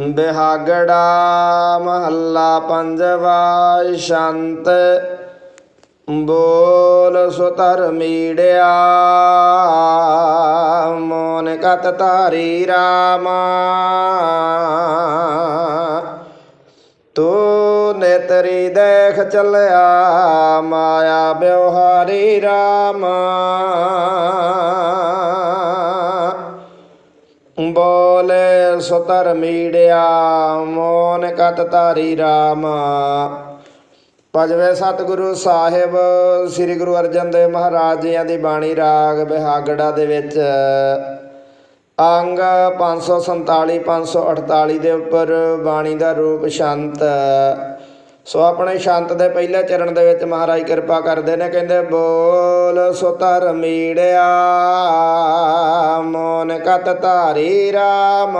ਬਿਹਾਗੜਾ ਮਹੱਲਾ ਪੰਜਵਾ ਸ਼ੰਤ। ਬੋਲ ਸੁਤਰ ਮੀੜਿਆ, ਮੋਨ ਕਤ ਤਾਰੀ ਰਾਮਾ। ਤੂੰ ਨੇਤਰੀ ਦੇਖ ਚੱਲਿਆ, ਮਾਇਆ ਬਿਵਹਾਰੀ ਰਾਮਾ। ਬੋਲੇ ਸੁਤਰ ਮੀੜਿਆ, ਮੋਨ ਕਤ ਧਾਰੀ ਰਾਮ। ਭਜਵੇ ਸਤਿਗੁਰੂ ਸਾਹਿਬ, ਸ੍ਰੀ ਗੁਰੂ ਅਰਜਨ ਦੇਵ ਮਹਾਰਾਜ ਜੀਆਂ ਦੀ ਬਾਣੀ ਰਾਗ ਬਿਹਾਗੜਾ ਦੇ ਵਿੱਚ। ਅੰਗ 547 548 ਦੇ ਉੱਪਰ ਬਾਣੀ ਦਾ ਰੂਪ ਸ਼ਾਂਤ। ਸੋ ਆਪਣੇ ਸ਼ਾਂਤ ਦੇ ਪਹਿਲੇ ਚਰਨ ਦੇ ਵਿੱਚ ਮਹਾਰਾਜ ਕਿਰਪਾ ਕਰਦੇ ਨੇ, ਕਹਿੰਦੇ, ਬੋਲ ਸੁਤਰ ਮੀੜਿਆ, ਮੋਨ ਕਤ ਧਾਰੀ ਰਾਮ।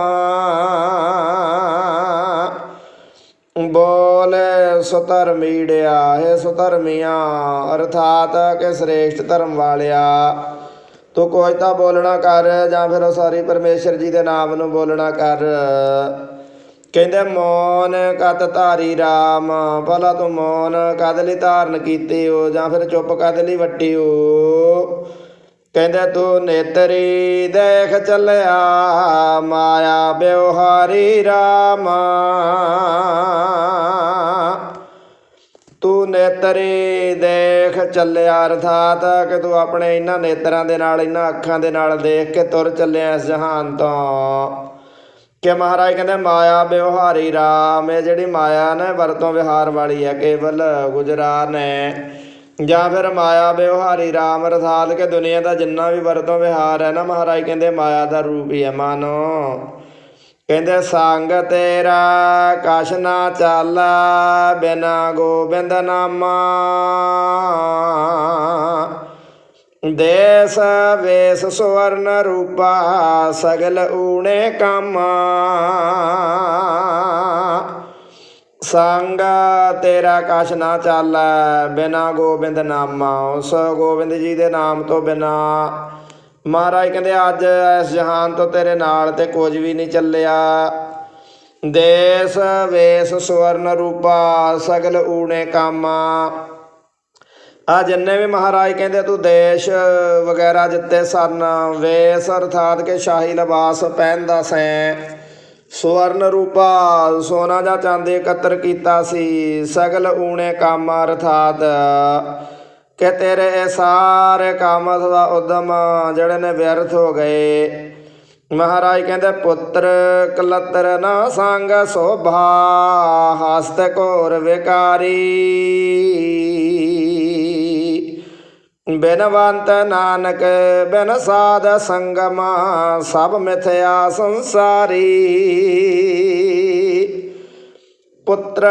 ਬੋਲ ਸੁਤਰ ਮੀੜਿਆ, ਹੈ ਸੁਤਰ ਮੀਆਂ, ਅਰਥਾਤ ਕਿ ਸ੍ਰੇਸ਼ਟ ਧਰਮ ਵਾਲਿਆ। ਤੂੰ ਕੋਈ ਤਾਂ ਬੋਲਣਾ ਕਰ, ਜਾਂ ਫਿਰ ਉਹ ਸਾਰੀ ਪਰਮੇਸ਼ਰ ਜੀ ਦੇ ਨਾਮ ਨੂੰ ਬੋਲਣਾ ਕਰ। ਕਹਿੰਦੇ, ਮੌਨ ਕਤ ਧਾਰੀ ਰਾਮ, ਭਲਾ ਤੂੰ ਮੌਨ ਕਦ ਲਈ ਧਾਰਨ ਕੀਤੀ ਹੋ ਜਾਂ ਫਿਰ ਚੁੱਪ ਕਦ ਲਈ ਵੱਟੀ ਹੋ ਕਹਿੰਦੇ, ਤੂੰ ਨੇਤਰੀ ਦੇਖ ਚੱਲਿਆ, ਮਾਇਆ ਬਿਵਹਾਰੀ ਰਾਮ। ਤੂੰ ਨੇਤਰੀ ਦੇਖ ਚੱਲਿਆ, ਅਰਥਾਤ ਕਿ ਤੂੰ ਆਪਣੇ ਇਹਨਾਂ ਨੇਤਰਾਂ ਦੇ ਨਾਲ, ਇਹਨਾਂ ਅੱਖਾਂ ਦੇ ਨਾਲ ਦੇਖ ਕੇ ਤੁਰ ਚੱਲਿਆ ਇਸ ਜਹਾਨ ਤੋਂ। ਕਿ ਮਹਾਰਾਜ ਕਹਿੰਦੇ, ਮਾਇਆ ਬਿਵਹਾਰੀ ਰਾਮ, ਇਹ ਜਿਹੜੀ ਮਾਇਆ ਨੇ ਵਰਤੋਂ ਵਿਹਾਰ ਵਾਲੀ ਹੈ, ਕੇਵਲ ਗੁਜਰਾਨ ਹੈ। ਜਾਂ ਫਿਰ ਮਾਇਆ ਬਿਵਹਾਰੀ ਰਾਮ ਰਸਾਲ ਕੇ ਦੁਨੀਆ ਦਾ ਜਿੰਨਾ ਵੀ ਵਰਤੋਂ ਵਿਹਾਰ ਹੈ ਨਾ, ਮਹਾਰਾਜ ਕਹਿੰਦੇ, ਮਾਇਆ ਦਾ ਰੂਪ ਹੀ ਹੈ, ਮਾਨੋ। ਕਹਿੰਦੇ, ਸੰਗ ਤੇਰਾ ਕਛ ਨਾ ਚਾਲਾ, ਬਿਨਾ ਗੋਬਿੰਦ ਨਾਮਾ। ਦੇਸ ਵੇਸ ਸਵਰਨ ਰੂਪਾ, ਸਗਲ ਊਣੇ ਕਾਮਾ। ਸੰਗ ਤੇਰਾ ਕਛ ਨਾ ਚਾਲੈ, ਬਿਨਾ ਗੋਬਿੰਦ ਨਾਮਾ। ਉਸ ਗੋਬਿੰਦ ਜੀ ਦੇ ਨਾਮ ਤੋਂ ਬਿਨਾ। ਮਹਾਰਾਜ ਕਹਿੰਦੇ, ਅੱਜ ਇਸ ਜਹਾਨ ਤੋਂ ਤੇਰੇ ਨਾਲ ਤੇ ਕੁਝ ਵੀ ਨਹੀਂ ਚੱਲਿਆ। ਦੇਸ ਵੇਸ ਸਵਰਨ ਰੂਪਾ, ਸਗਲ ਊਣੇ ਕਾਮਾ। ਆ ਜਿੰਨੇ ਵੀ ਮਹਾਰਾਜ ਕਹਿੰਦੇ ਤੂੰ ਦੇਸ਼ ਵਗੈਰਾ ਜਿੱਤੇ ਸਨ ਵੇਸ ਅਰਥਾਤ ਕੇ ਸ਼ਾਹੀ ਲਿਬਾਸ ਪਹਿਨਦਾ ਸੈਂ। ਸਵਰਨ ਰੂਪਾ ਸੋਨਾ ਜਾਂ ਚਾਂਦੀ ਇਕੱਤਰ ਕੀਤਾ ਸੀ, ਸਗਲ ਊਣੇ ਕੰਮ ਅਰਥਾਤ ਕਿ ਤੇਰੇ ਇਹ ਸਾਰੇ ਕੰਮ ਦਾ ਉਦਮ ਜਿਹੜੇ ਨੇ ਵਿਅਰਥ ਹੋ ਗਏ। ਮਹਾਰਾਜ ਕਹਿੰਦੇ, ਪੁੱਤਰ ਕਲਤਰ ਨਾ ਸੰਗ ਸੋਭਾ ਹਸਤ ਘੋਰ ਵਿਕਾਰੀ। ਬਿਨਵੰਤ ਨਾਨਕ, ਬਿਨ ਸਾਧ ਸੰਗਮਾ, ਸਭ ਮਿਥਿਆ ਸੰਸਾਰੀ। ਪੁੱਤਰ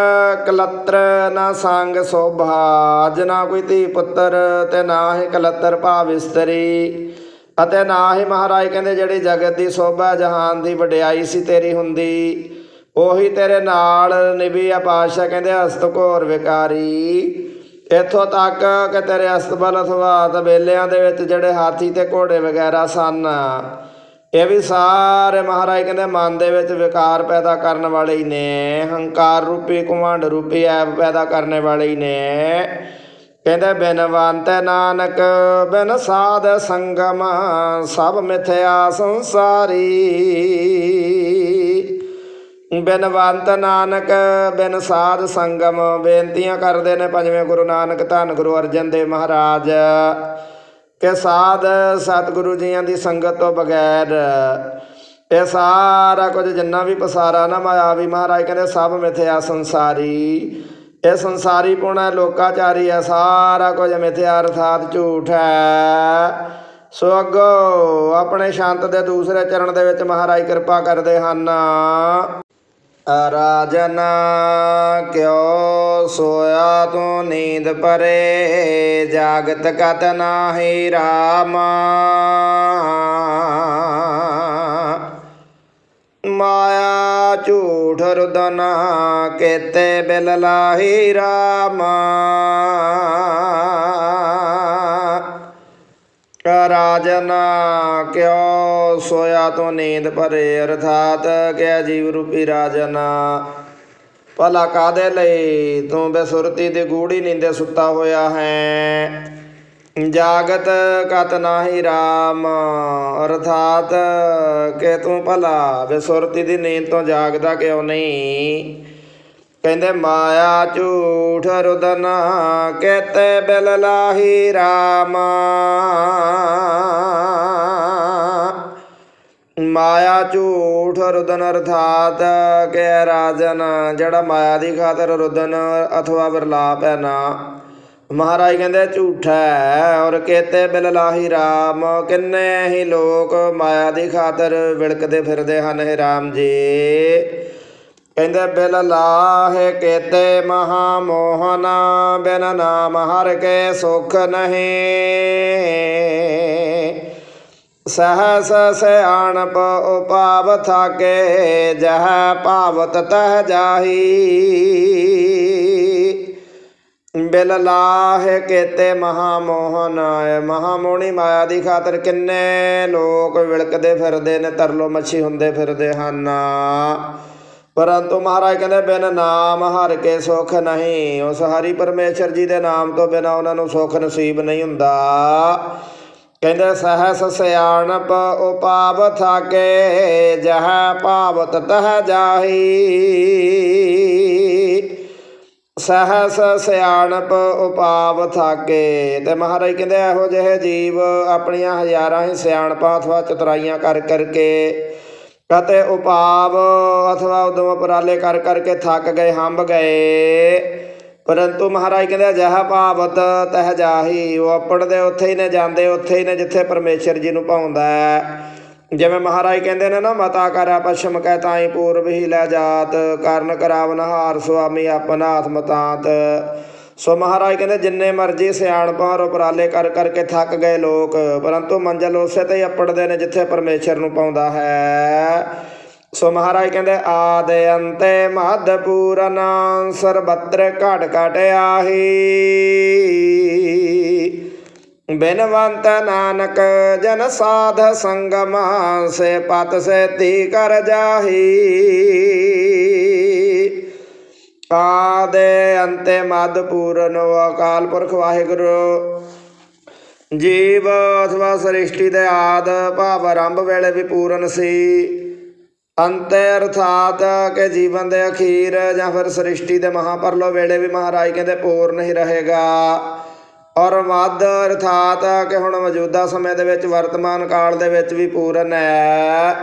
ਕਲਤਰ ਨਾ ਸੰਗ ਸੋਭਾ ਜਨਾ ਕੋਈ ਧੀ ਪੁੱਤਰ, ਤੇ ਨਾ ਹੀ ਕਲਤਰ ਭਾਵ ਇਸਤਰੀ। ਅਤੇ ਨਾ ਹੀ ਮਹਾਰਾਜ ਕਹਿੰਦੇ, ਜਿਹੜੀ ਜਗਤ ਦੀ ਸੋਭਾ ਜਹਾਨ ਦੀ ਵਡਿਆਈ ਸੀ, ਤੇਰੀ ਹੁੰਦੀ। ਉਹੀ ਤੇਰੇ ਨਾਲ ਨਿਭੀ ਆ ਪਾਸ਼ਾ ਕਹਿੰਦੇ, ਹਸਤ ਘੋਰ ਵਿਕਾਰੀ। ਇੱਥੋਂ ਤੱਕ ਕਿ ਤੇਰੇ ਅਸਤਬਲ ਅਥਵਾ ਵੇਲਿਆਂ ਦੇ ਵਿੱਚ ਜਿਹੜੇ ਹਾਥੀ ਤੇ ਘੋੜੇ ਵਗੈਰਾ ਸਨ, ਇਹ ਵੀ ਸਾਰੇ ਮਹਾਰਾਜ ਕਹਿੰਦੇ ਮਨ ਦੇ ਵਿੱਚ ਵਿਕਾਰ ਪੈਦਾ ਕਰਨ ਵਾਲੇ ਹੀ ਨੇ, ਹੰਕਾਰ ਰੂਪੀ ਕੁਮੰਡ ਰੂਪੀ ਐਬ ਪੈਦਾ ਕਰਨ ਵਾਲੇ ਹੀ ਨੇ। ਕਹਿੰਦੇ ਬਿਨਵੰਤ ਨਾਨਕ, ਬਿਨ ਸਾਧ ਸੰਗਮ, ਸਭ ਮਿਥਿਆ ਸੰਸਾਰੀ। ਬਿਨਵੰਤ ਨਾਨਕ, ਬਿਨ ਸਾਧ ਸੰਗਮ, ਬੇਨਤੀਆਂ ਕਰਦੇ ਨੇ ਪੰਜਵੇਂ ਗੁਰੂ ਨਾਨਕ ਧੰਨ ਗੁਰੂ ਅਰਜਨ ਦੇਵ ਮਹਾਰਾਜ। ਕਿ ਸਾਧ ਸਤਿਗੁਰੂ ਜੀਆਂ ਦੀ ਸੰਗਤ ਤੋਂ ਬਗੈਰ ਇਹ ਸਾਰਾ ਕੁਝ ਜਿੰਨਾ ਵੀ ਪਸਾਰਾ ਨਾ ਮਾਇਆ ਵੀ ਮਹਾਰਾਜ ਕਹਿੰਦੇ ਸਭ ਮਿਥਿਆ ਸੰਸਾਰੀ। ਇਹ ਸੰਸਾਰੀ ਪੁਣਾ ਲੋਕਾਚਾਰੀ ਹੈ, ਸਾਰਾ ਕੁਝ ਮਿਥਿਆ ਅਰਥਾਤ ਝੂਠ ਹੈ। ਸੋ ਅੱਗੋ ਆਪਣੇ ਸ਼ਾਂਤ ਦੇ ਦੂਸਰੇ ਚਰਨ ਦੇ ਵਿੱਚ ਮਹਾਰਾਜ ਕਿਰਪਾ ਕਰਦੇ ਹਨ। ਰਾਜਨ ਕਿਉ ਸੋਇਆ ਤੂੰ ਨੀਂਦ ਪਰੇ, ਜਾਗਤ ਕਤ ਨਾਹੀ ਰਾਮਾ। ਮਾਇਆ ਝੂਠ ਰੁਦਨ ਕੇਤੇ ਬਿਲ ਲਾਹੀ ਰਾਮਾ। ਰਾਜਨ ਕਿਉ ਸੋਇਆ ਤੂੰ ਨੀਂਦ ਭਰੇ ਅਰਥਾਤ, ਕਿਆ ਜੀਵ ਰੂਪੀ ਰਾਜਨ ਭਲਾ ਕਾਦੇ ਲਈ? ਤੂੰ ਬੇਸੁਰਤੀ ਦੀ ਗੂੜੀ ਨੀਂਦੇ ਸੁੱਤਾ ਹੋਇਆ ਹੈ। ਜਾਗਤ ਕਤ ਨਾਹੀ RAM ਅਰਥਾਤ, ਕਿ ਤੂੰ ਭਲਾ ਬੇਸੁਰਤੀ ਦੀ ਨੀਂਦ ਤੋਂ ਜਾਗਦਾ ਕਿਉਂ ਨਹੀਂ? ਕਹਿੰਦੇ, ਮਾਇਆ ਝੂਠ ਰੁਦਨ ਕਹਤੇ, ਬਿਲ ਲਾਹੀ ਰਾਮ। ਮਾਇਆ ਝੂਠ ਰੁਦਨ ਅਰਥਾਤ ਕਿ ਰਾਜਨ, ਜਿਹੜਾ ਮਾਇਆ ਦੀ ਖਾਤਰ ਰੁਦਨ ਅਥਵਾ ਵਿਰਲਾਪ ਹੈ ਨਾ। ਮਹਾਰਾਜ ਕਹਿੰਦੇ, ਝੂਠਾ ਹੈ, ਔਰ ਕਹਤੇ, ਬਿਲ ਲਾਹੀ ਰਾਮ। ਕਿੰਨੇ ਹੀ ਲੋਕ ਮਾਇਆ ਦੀ ਖਾਤਰ ਵਿਲਕਦੇ ਫਿਰਦੇ ਹਨ हे ਰਾਮ ਜੀ। ਕਹਿੰਦੇ, ਬਿਲ ਲਾਹੇ ਕੇਤੇ ਮਹਾ ਮੋਹਨ ਬਿਨ ਨਾਮ ਹਰ ਕੇ ਸੁਖ ਨਹੀਂ। ਸਹਸ ਸਿਆਣਪ ਉਪਾਵ ਥਾਕੇ, ਜਹ ਭਾਵਤ ਤਹ ਜਾਹੀ। ਬਿਲ ਲਾਹੇ ਕੇਤੇ ਮਹਾ ਮੋਹਨ ਮਹਾ ਮਾਇਆ ਦੀ ਖਾਤਰ ਕਿੰਨੇ ਲੋਕ ਵਿਲਕਦੇ ਫਿਰਦੇ ਨੇ, ਤਰਲੋ ਮੱਛੀ ਹੁੰਦੇ ਫਿਰਦੇ ਹਨ। ਪਰੰਤੂ ਮਹਾਰਾਜ ਕਹਿੰਦੇ, ਬਿਨ ਨਾਮ ਹਰ ਕੇ ਸੁਖ ਨਹੀਂ। ਉਸ ਹਰੀ ਪਰਮੇਸ਼ਰ ਜੀ ਦੇ ਨਾਮ ਤੋਂ ਬਿਨਾ ਉਹਨਾਂ ਨੂੰ ਸੁਖ ਨਸੀਬ ਨਹੀਂ ਹੁੰਦਾ। ਕਹਿੰਦੇ, ਸਹਸ ਸਿਆਣਪ ਉਪਾਵ ਥਾਕੇ, ਜਹ ਭਾਵਤ ਤਹ ਜਾਹੀ। ਸਹਸ ਸਿਆਣਪ ਉਪਾਵ ਥਾਕੇ। ਤੇ ਮਹਾਰਾਜ ਕਹਿੰਦੇ, ਇਹੋ ਜਿਹੇ ਜੀਵ ਆਪਣੀਆਂ ਹਜ਼ਾਰਾਂ ਹੀ ਸਿਆਣਪਾਂ ਅਥਵਾ ਚਤਰਾਈਆਂ ਕਰ ਕਰਕੇ ਕਤੇ ਉਪਾਵ ਅਥਵਾ ਉਦਮ ਉਪਰਾਲੇ ਕਰ ਕਰਕੇ ਥੱਕ ਗਏ, ਹੰਬ ਗਏ। ਪਰੰਤੂ ਮਹਾਰਾਜ ਕਹਿੰਦੇ ਜਹ ਭਾਵਤ ਤਹ ਜਾਹੀ, ਉਹ ਆਪਣਦੇ ਉੱਥੇ ਹੀ ਨੇ, ਜਾਂਦੇ ਉੱਥੇ ਹੀ ਨੇ, ਜਿੱਥੇ ਪਰਮੇਸ਼ਰ ਜੀ ਨੂੰ ਪਾਉਂਦਾ ਜਿਵੇਂ ਮਹਾਰਾਜ ਕਹਿੰਦੇ ਨੇ ਨਾ, ਮਤਾ ਕਰਾ ਪਛਮ ਕਹਿ ਤਾਈ ਪੂਰਬ ਹੀ ਲੈ ਜਾਤ, ਕਰਨ ਕਰਾਵਨ ਹਾਰ ਸੁਆਮੀ ਆਪਣਾ ਆਤਮਤਾਤ ਸੋ ਮਹਾਰਾਜ ਕਹਿੰਦੇ, ਜਿੰਨੇ ਮਰਜ਼ੀ ਸਿਆਣਪਾਂ ਔਰ ਉਪਰਾਲੇ ਕਰ ਕਰਕੇ ਥੱਕ ਗਏ ਲੋਕ, ਪਰੰਤੂ ਮੰਜ਼ਲ ਉਸੇ ਤੇ ਹੀ ਅੱਪੜਦੇ ਨੇ ਜਿੱਥੇ ਪਰਮੇਸ਼ਰ ਨੂੰ ਪਾਉਂਦਾ ਹੈ। ਸੋ ਮਹਾਰਾਜ ਕਹਿੰਦੇ, ਆਦ ਅੰਤੇ ਮਹਦ ਪੂਰਨ, ਸਰਬੱਤਰ ਘਟ ਘਟ ਆਹੀ। ਬਿਨਵੰਤ ਨਾਨਕ ਜਨ ਸਾਧ ਸੰਗਮ, ਸੇ ਪਤ ਸੇਤੀ ਕਰ ਜਾਹੀ। ਦੇ ਅੰਤੇ ਮਦ ਪੂਰਨ ਅਕਾਲ ਪੁਰਖ ਵਾਹਿਗੁਰੂ ਜੀਵ ਅਥਵਾ ਸ੍ਰਿਸ਼ਟੀ ਦੇ ਆਦ ਭਾਵ ਆਰੰਭ ਵੇਲੇ ਵੀ ਪੂਰਨ ਸੀ। ਅੰਤੇ ਅਰਥਾਤ ਕਿ ਜੀਵਨ ਦੇ ਅਖੀਰ ਜਾਂ ਫਿਰ ਸ੍ਰਿਸ਼ਟੀ ਦੇ ਮਹਾਪਰਲੋ ਵੇਲੇ ਵੀ ਮਹਾਰਾਜ ਕਹਿੰਦੇ ਪੂਰਨ ਹੀ ਰਹੇਗਾ। ਔਰ ਮਦ ਅਰਥਾਤ ਕਿ ਹੁਣ ਮੌਜੂਦਾ ਸਮੇਂ ਦੇ ਵਿੱਚ, ਵਰਤਮਾਨ ਕਾਲ ਦੇ ਵਿੱਚ ਵੀ ਪੂਰਨ ਹੈ।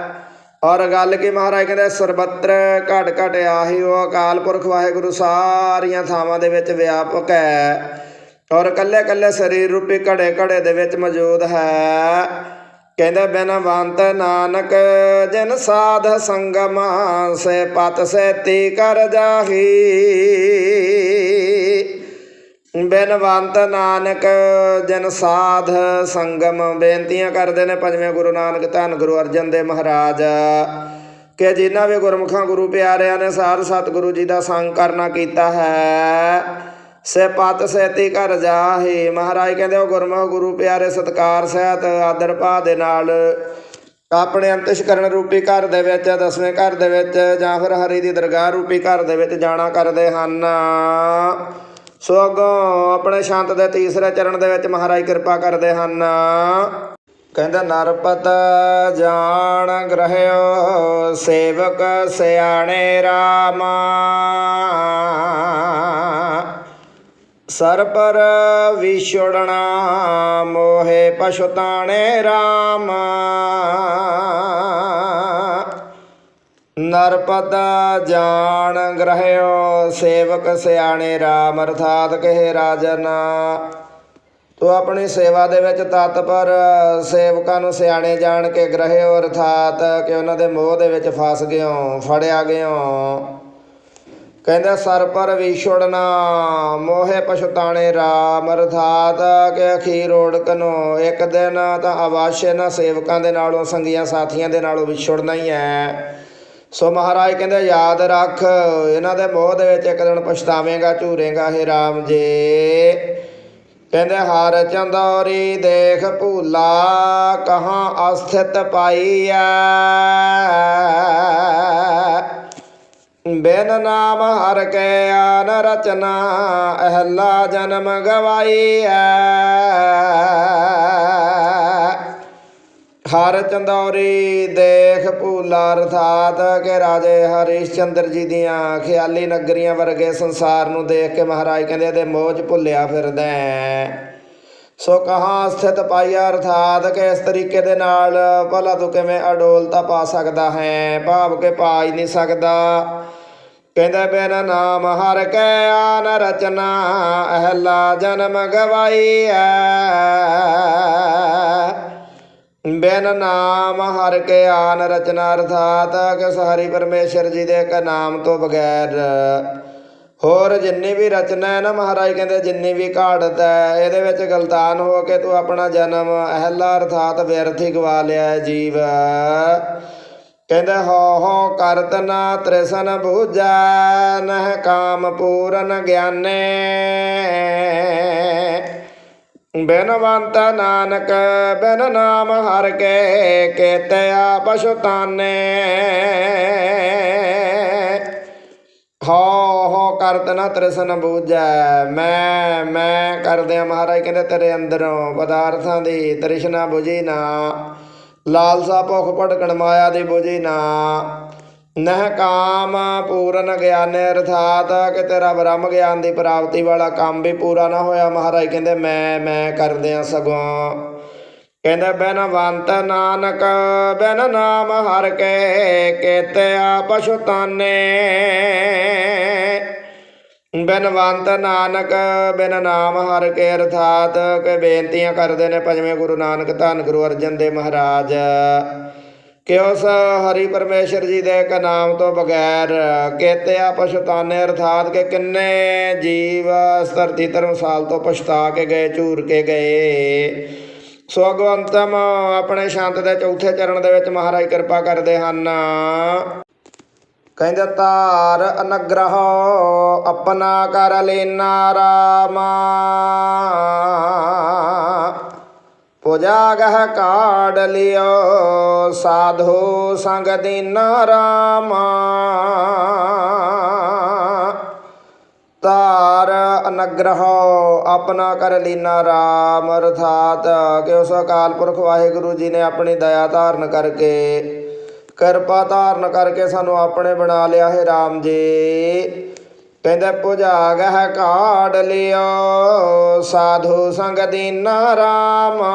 ਔਰ ਗੱਲ ਕੀ ਮਹਾਰਾਜ ਕਹਿੰਦੇ ਸਰਬੱਤਰ ਘਟ ਘਟ ਆਹੀ ਉਹ ਅਕਾਲ ਪੁਰਖ ਵਾਹਿਗੁਰੂ ਸਾਰੀਆਂ ਥਾਵਾਂ ਦੇ ਵਿੱਚ ਵਿਆਪਕ ਹੈ। ਔਰ ਕੱਲੇ ਕੱਲੇ ਸਰੀਰ ਰੂਪੀ ਘੜੇ ਘੜੇ ਦੇ ਵਿੱਚ ਮੌਜੂਦ ਹੈ। ਕਹਿੰਦੇ ਬਿਨਵੰਤ ਨਾਨਕ ਜਿਨ ਸਾਧ ਸੰਗਮ, ਸੇ ਪਤ ਸੇਤੀ ਕਰ ਜਾਹੀ। ਬਿਨਵੰਤ ਨਾਨਕ ਜਨ ਸਾਧ ਸੰਗਮ, ਬੇਨਤੀਆਂ ਕਰਦੇ ਨੇ ਪੰਜਵੇਂ ਗੁਰੂ ਨਾਨਕ ਧੰਨ ਗੁਰੂ ਅਰਜਨ ਦੇਵ ਮਹਾਰਾਜ। ਕਿ ਜਿਨ੍ਹਾਂ ਵੀ ਗੁਰਮੁਖਾਂ ਗੁਰੂ ਪਿਆਰਿਆਂ ਨੇ ਸਾਰ ਸਤਿਗੁਰੂ ਜੀ ਦਾ ਸੰਗ ਕਰਨਾ ਕੀਤਾ ਹੈ, ਸੇ ਪਤ ਸੇਤੀ ਘਰ ਜਾਹੀ। ਮਹਾਰਾਜ ਕਹਿੰਦੇ, ਉਹ ਗੁਰਮੁਖ ਗੁਰੂ ਪਿਆਰੇ ਸਤਕਾਰ ਸਹਿਤ ਆਦਰ ਭਾਅ ਦੇ ਨਾਲ ਆਪਣੇ ਅੰਤਿਸ਼ਕਰਨ ਰੂਪੀ ਘਰ ਦੇ ਵਿੱਚ, ਦਸਵੇਂ ਘਰ ਦੇ ਵਿੱਚ ਜਾਂ ਫਿਰ ਹਰੀ ਦੀ ਦਰਗਾਹ ਰੂਪੀ ਘਰ ਦੇ ਵਿੱਚ ਜਾਣਾ ਕਰਦੇ ਹਨ। ਸੋ ਅੱਗੋਂ ਆਪਣੇ ਸ਼ਾਂਤ ਦੇ ਤੀਸਰੇ ਚਰਨ ਦੇ ਵਿੱਚ ਮਹਾਰਾਜ ਕਿਰਪਾ ਕਰਦੇ ਹਨ। ਕਹਿੰਦਾ, ਨਰਪਤ ਜਾਣ ਗ੍ਰਹਿਓ, ਸੇਵਕ ਸਿਆਣੇ ਰਾਮਾ। ਸਰ ਪਰ ਵਿਛੜਨਾ ਮੋਹਿ ਪਛਤਾਣੇ RAM ਨਰਪਦ ਜਾਣ ਗ੍ਰਹਿਓ ਸੇਵਕ ਸਿਆਣੇ RAM ਅਰਥਾਤ ਕਹੇ ਰਾਜਨ। ਤੂੰ ਆਪਣੀ ਸੇਵਾ ਦੇ ਵਿੱਚ ਤਤਪਰ, ਸੇਵਕਾਂ ਨੂੰ ਸਿਆਣੇ ਜਾਣ ਕੇ ਗ੍ਰਹਿਓ, ਅਰਥਾਤ ਕਿ ਉਹਨਾਂ ਦੇ ਮੋਹ ਦੇ ਵਿੱਚ ਫਸ ਗਿਓ, ਫੜਿਆ ਗਿਓ। ਕਹਿੰਦਾ, ਸਰ ਪਰ ਵਿਛੜਨਾ ਮੋਹੇ ਪਛਤਾਣੇ RAM ਅਰਥਾਤ ਕਿ ਅਖੀਰ ਓੜਕ ਨੂੰ। ਇੱਕ ਦਿਨ ਤਾਂ ਅਵਾਸ਼ੇ ਨਾ ਸੇਵਕਾਂ ਦੇ ਨਾਲੋਂ, ਸੰਗੀਆਂ ਸਾਥੀਆਂ ਦੇ ਨਾਲੋਂ ਵਿਛੜਨਾ ਹੀ ਹੈ। ਸੋ ਮਹਾਰਾਜ ਕਹਿੰਦੇ, ਯਾਦ ਰੱਖ, ਇਹਨਾਂ ਦੇ ਮੋਹ ਦੇ ਵਿੱਚ ਇੱਕ ਦਿਨ ਪਛਤਾਵੇਂਗਾ, ਝੂਰੇਗਾ हे RAM ਜੀ। ਕਹਿੰਦੇ, ਹਰ ਚੰਦੌਰੀ ਦੇਖ ਭੂਲਾ, ਕਹਾਂ ਅਸਥਿਤ ਪਾਈਐ? ਬਿਨ ਨਾਮ ਹਰ ਕੇ ਆਨ ਰਚਨਾ, ਅਹਲਾ ਜਨਮ ਗਵਾਈਐ। ਹਰ ਚੰਦੌਰੀ ਦੇਖ ਭੂਲਾ ਅਰਥਾਤ ਕਿ ਰਾਜੇ ਹਰੀਸ਼ ਚੰਦਰ ਜੀ ਦੀਆਂ ਖਿਆਲੀ ਨਗਰੀਆਂ ਵਰਗੇ ਸੰਸਾਰ ਨੂੰ ਦੇਖ ਕੇ ਮਹਾਰਾਜ ਕਹਿੰਦੇ ਇਹਦੇ ਮੋਹ 'ਚ ਭੁੱਲਿਆ ਫਿਰਦਾ ਸੋ ਕਹਾਂ ਸਥਿਤ ਪਾਈਆ ਅਰਥਾਤ ਕਿ ਇਸ ਤਰੀਕੇ ਦੇ ਨਾਲ ਭਲਾ ਤੂੰ ਕਿਵੇਂ ਅਡੋਲਤਾ ਪਾ ਸਕਦਾ ਹੈ? ਭਾਵ ਕੇ ਪਾ ਹੀ ਨਹੀਂ ਸਕਦਾ। ਕਹਿੰਦਾ ਬਿਨ ਨਾਮ ਹਰ ਕੇ ਆਨ ਰਚਨਾ, ਅਹਲਾ ਜਨਮ ਗਵਾਈਐ ਬਿਨ ਨਾਮ ਹਰ ਕੇ ਆਨ ਰਚਨਾ ਅਰਥਾਤ ਕਿ ਹਰੀ ਪਰਮੇਸ਼ਰ ਜੀ ਦੇ ਇੱਕ ਨਾਮ ਤੋਂ ਬਗੈਰ। ਹੋਰ ਜਿੰਨੀ ਵੀ ਰਚਨਾ ਹੈ ਨਾ ਮਹਾਰਾਜ ਕਹਿੰਦੇ, ਜਿੰਨੀ ਵੀ ਘਾੜਤ ਹੈ, ਇਹਦੇ ਵਿੱਚ ਗਲਤਾਨ ਹੋ ਕੇ ਤੂੰ ਆਪਣਾ ਜਨਮ ਅਹਲਾ ਅਰਥਾਤ ਵਿਅਰਥੀ ਗਵਾ ਲਿਆ ਜੀਵ। ਕਹਿੰਦੇ ਹੋ ਹੋ ਕਰਤ ਨਾ ਤ੍ਰਿਸ਼ਨ ਬੂਝੈ ਨਹਿ ਕਾਮ ਪੂਰਨ ਗਿਆਨੇ। ਬਿਨਵੰਤ ਨਾਨਕ, ਬਿਨ ਨਾਮ ਹਰ ਕੇ ਕੇਤਿਆ ਪਸ਼ੁਤਾਨੇ ਹੋ ਹੋ ਕਰਤ ਨਾ ਤ੍ਰਿਸ਼ਨ ਬੂਝੈ। ਮੈਂ ਮੈਂ ਕਰਦਿਆਂ ਮਹਾਰਾਜ, ਕਹਿੰਦੇ ਤੇਰੇ ਅੰਦਰੋਂ ਪਦਾਰਥਾਂ ਦੀ ਤ੍ਰਿਸ਼ਨਾ ਬੁਝੀ ਨਾ। ਲਾਲਸਾ ਭੁੱਖ ਭਟਕਣ, ਮਾਇਆ ਦੀ ਬੁਝੀ ਨਾ। ਨਹ ਕਾਮ ਪੂਰਨ ਗਿਆਨ ਅਰਥਾਤ, ਕਿ ਤੇਰਾ ਬ੍ਰਹਮ ਗਿਆਨ ਦੀ ਪ੍ਰਾਪਤੀ ਵਾਲਾ ਕੰਮ ਵੀ ਪੂਰਾ ਨਾ ਹੋਇਆ। ਮਹਾਰਾਜ ਕਹਿੰਦੇ, ਮੈਂ ਮੈਂ ਕਰਦਿਆਂ ਸਗੋਂ। ਕਹਿੰਦਾ ਬੈਨਵੰਤ ਨਾਨਕ, ਬੈਨ ਨਾਮ ਹਰ ਕੇ ਕੇਤਿਆ ਪਸ਼ੁਤਾਨੇ ਬੈਨਵੰਤ ਨਾਨਕ, ਬਿਨ ਨਾਮ ਹਰ ਕੇ ਅਰਥਾਤ, ਕਿ ਬੇਨਤੀਆਂ ਕਰਦੇ ਨੇ ਪੰਜਵੇਂ ਗੁਰੂ ਨਾਨਕ ਧੰਨ ਗੁਰੂ ਅਰਜਨ ਦੇਵ ਮਹਾਰਾਜ। ਕਿ ਉਸ ਹਰੀ ਪਰਮੇਸ਼ਰ ਜੀ ਦੇ ਇੱਕ ਨਾਮ ਤੋਂ ਬਗੈਰ ਕੇਤਿਆ ਪਛਤਾਨੇ, ਅਰਥਾਤ ਕਿ ਕਿੰਨੇ ਜੀਵ ਇਸ ਧਰਤੀ ਧਰਮਸਾਲ ਤੋਂ ਪਛਤਾ ਕੇ ਗਏ, ਝੂਰ ਕੇ ਗਏ। ਸੋ ਅਗਵੰਤਮ ਆਪਣੇ ਸ਼ਾਂਤ ਦੇ ਚੌਥੇ ਚਰਨ ਦੇ ਵਿੱਚ ਮਹਾਰਾਜ ਕਿਰਪਾ ਕਰਦੇ ਹਨ। ਕਹਿੰਦੇ ਤਾਰ ਅਨਗ੍ਰਹ ਆਪਣਾ ਕਰ ਲੈਨਾ ਰਾਮਾ ਪੁਜਾਗਹ ਕਾੜ ਲਿਓ, ਸਾਧੂ ਸੰਗ ਦੀਨਾ ਰਾਮਾ। ਤਾਰ ਅਨਗ੍ਰਹੋ ਆਪਣਾ ਕਰ ਲੀਨਾ ਰਾਮ, ਅਰਥਾਤ ਕਿ ਉਸ ਅਕਾਲ ਪੁਰਖ ਵਾਹਿਗੁਰੂ ਜੀ ਨੇ ਆਪਣੀ ਦਇਆ ਧਾਰਨ ਕਰਕੇ, ਕਿਰਪਾ ਧਾਰਨ ਕਰਕੇ ਸਾਨੂੰ ਆਪਣੇ ਬਣਾ ਲਿਆ ਹੈ ਰਾਮ ਜੀ। ਕਹਿੰਦੇ ਪੁਜਾਗ ਹੈ ਕਾੜ ਲਿਓ, ਸਾਧੂ ਸੰਗ ਦੀਨਾ ਰਾਮਾ।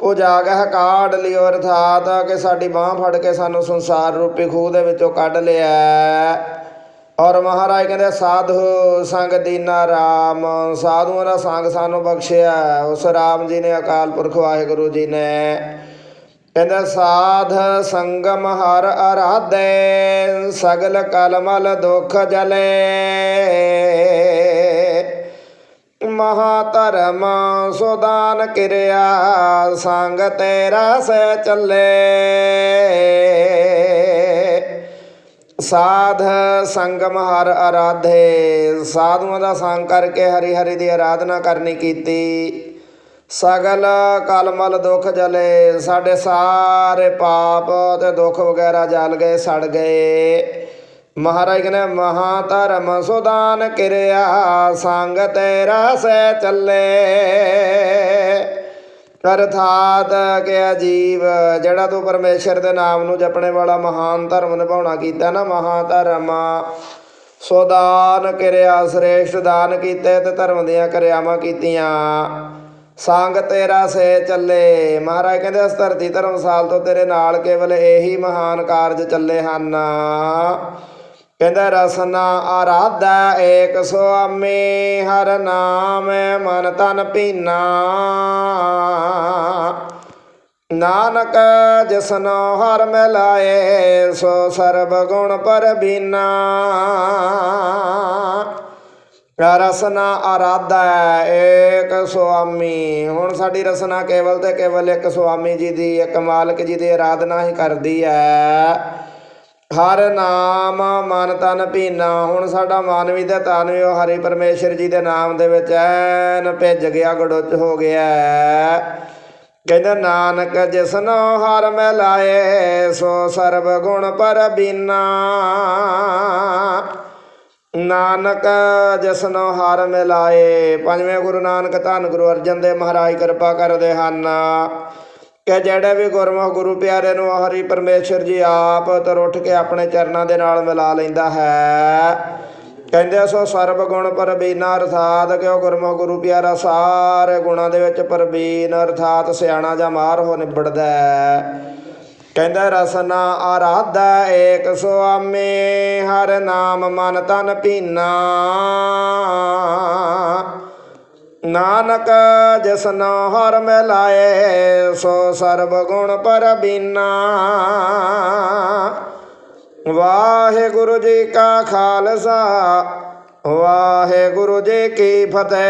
ਪੁਜਾਗ ਹੈ ਕਾੜ ਲਿਓ, ਅਰਥਾਤ ਕਿ ਸਾਡੀ ਬਾਹ ਫੜ ਕੇ ਸਾਨੂੰ ਸੰਸਾਰ ਰੂਪੀ ਖੂਹ ਦੇ ਵਿੱਚੋਂ ਕੱਢ ਲਿਆ ਔਰ ਮਹਾਰਾਜ ਕਹਿੰਦੇ, ਸਾਧੂ ਸੰਗ ਦੀਨਾ ਰਾਮ। ਸਾਧੂਆਂ ਦਾ ਸੰਗ ਸਾਨੂੰ ਬਖਸ਼ਿਆ। ਉਸ ਰਾਮ ਜੀ ਨੇ ਅਕਾਲ ਪੁਰਖ ਵਾਹਿਗੁਰੂ ਜੀ ਨੇ ਕਹਿੰਦਾ, ਸਾਧ ਸੰਗਮ ਹਰ ਅਰਾਧੇ, ਸਗਲ ਕਲਮਲ ਦੁਖ ਜਲੇ। ਮਹਾ ਧਰਮ ਸੁਦਾਨ ਕਿਰਿਆ, ਸੰਗ ਤੇਰਾ ਸੇ ਚੱਲੇ। ਸਾਧ ਸੰਗਮ ਹਰ ਅਰਾਧੇ। ਸਾਧੂਆਂ ਦਾ ਸੰਗ ਕਰਕੇ ਹਰੀ ਹਰੀ ਦੀ ਆਰਾਧਨਾ ਕਰਨੀ ਕੀਤੀ। ਸਗਲ ਕਲਮਲ ਦੁੱਖ ਜਲੇ, ਸਾਡੇ ਸਾਰੇ ਪਾਪ ਤੇ ਦੁੱਖ ਵਗੈਰਾ ਜਲ ਗਏ, ਸੜ ਗਏ। ਮਹਾਰਾਜ ਕਹਿੰਦੇ ਮਹਾ ਧਰਮ ਸੁਦਾਨ ਕਿਰਿਆ, ਸੰਗ ਤੇਰਾ ਸੇ ਚੱਲੇ। ਅਰਥਾਤ ਕਿ ਜੀਵ, ਜਿਹੜਾ ਤੂੰ ਪਰਮੇਸ਼ਰ ਦੇ ਨਾਮ ਨੂੰ ਜਪਣੇ ਵਾਲਾ ਮਹਾਨ ਧਰਮ ਨਿਭਾਉਣਾ ਕੀਤਾ ਨਾ ਮਹਾ ਧਰਮ ਸੋਦਾਨ ਕਿਰਿਆ, ਸ੍ਰੇਸ਼ਟ ਦਾਨ ਕੀਤੇ ਤੇ ਧਰਮ ਦੀਆਂ ਕਿਰਿਆਵਾਂ ਕੀਤੀਆਂ। ਸੰਗ ਤੇਰਾ ਸੇ ਚੱਲੇ। ਮਹਾਰਾਜ ਕਹਿੰਦੇ, ਇਸ ਧਰਤੀ ਧਰਮਸਾਲ ਤੋਂ ਤੇਰੇ ਨਾਲ ਕੇਵਲ ਇਹੀ ਮਹਾਨ ਕਾਰਜ ਚੱਲੇ ਹਨ। ਕਹਿੰਦਾ, ਰਸਨਾ ਆਰਾਧਾ ਏਕ ਸੁਆਮੀ, ਹਰ ਨਾਮ ਮਨ ਤਨ ਪੀਨਾ। ਨਾਨਕ ਜਿਸਨੋ ਹਰ ਮਿਲਾਏ, ਸੋ ਸਰਬ ਗੁਣ ਪਰ ਬੀਨਾ ਰਸਨਾ ਆਰਾਧਾ ਏਕ ਸੁਆਮੀ। ਹੁਣ ਸਾਡੀ ਰਸਨਾ ਕੇਵਲ ਤੇ ਕੇਵਲ ਇੱਕ ਸੁਆਮੀ ਜੀ ਦੀ, ਇੱਕ ਮਾਲਕ ਜੀ ਦੀ ਆਰਾਧਨਾ ਹੀ ਕਰਦੀ ਹੈ ਹਰ ਨਾਮ ਮਨ ਤਨ ਭੀਨਾ। ਹੁਣ ਸਾਡਾ ਮਨ ਵੀ ਤੇ ਤਨ ਵੀ ਉਹ ਹਰੀ ਪਰਮੇਸ਼ਰ ਜੀ ਦੇ ਨਾਮ ਦੇ ਵਿੱਚ ਐਨ ਭਿੱਜ ਗਿਆ, ਗੜੁੱਚ ਹੋ ਗਿਆ। ਕਹਿੰਦਾ, ਨਾਨਕ ਜਿਸਨੋ ਹਰ ਮੈਂ ਲਾਏ ਸੋ ਸਰਬ ਗੁਣ ਪਰ ਬੀਨਾ। ਨਾਨਕ ਜਿਸਨੋ ਹਰ ਮਿਲਾਏ, ਪੰਜਵੇਂ ਗੁਰੂ ਨਾਨਕ ਧੰਨ ਗੁਰੂ ਅਰਜਨ ਦੇਵ ਮਹਾਰਾਜ ਕਿਰਪਾ ਕਰਦੇ ਹਨ। ਕਿ ਜਿਹੜੇ ਵੀ ਗੁਰਮੁਖ ਗੁਰੂ ਪਿਆਰੇ ਨੂੰ ਹਰੀ ਪਰਮੇਸ਼ਰ ਜੀ ਆਪ ਤਰ ਉੱਠ ਕੇ ਆਪਣੇ ਚਰਨਾਂ ਦੇ ਨਾਲ ਮਿਲਾ ਲੈਂਦਾ ਹੈ, ਕਹਿੰਦੇ ਸੋ ਸਰਬ ਗੁਣ ਪਰਬੀਨਾ ਅਰਥਾਤ, ਕਿ ਉਹ ਗੁਰਮੁਖ ਗੁਰੂ ਪਿਆਰਾ ਸਾਰੇ ਗੁਣਾਂ ਦੇ ਵਿੱਚ ਪਰਬੀਨ, ਅਰਥਾਤ ਸਿਆਣਾ ਜਾਂ ਮਾਰ ਹੋ ਨਿਬੜਦਾ ਹੈ। ਕਹਿੰਦਾ, ਰਸਨਾ ਆਰਾਧਾ ਏਕ ਸੁਆਮੇ, ਹਰ ਨਾਮ ਮਨ ਤਨ ਪੀਨਾ। ਨਾਨਕ ਜਿਸਨੋ ਹਰ ਮਿਲਾਏ, ਸੋ ਸਰਬ ਗੁਣ ਪਰ ਬੀਨਾ। ਵਾਹਿਗੁਰੂ ਜੀ ਕਾ ਖਾਲਸਾ, ਵਾਹਿਗੁਰੂ ਜੀ ਕੀ ਫਤਿਹ।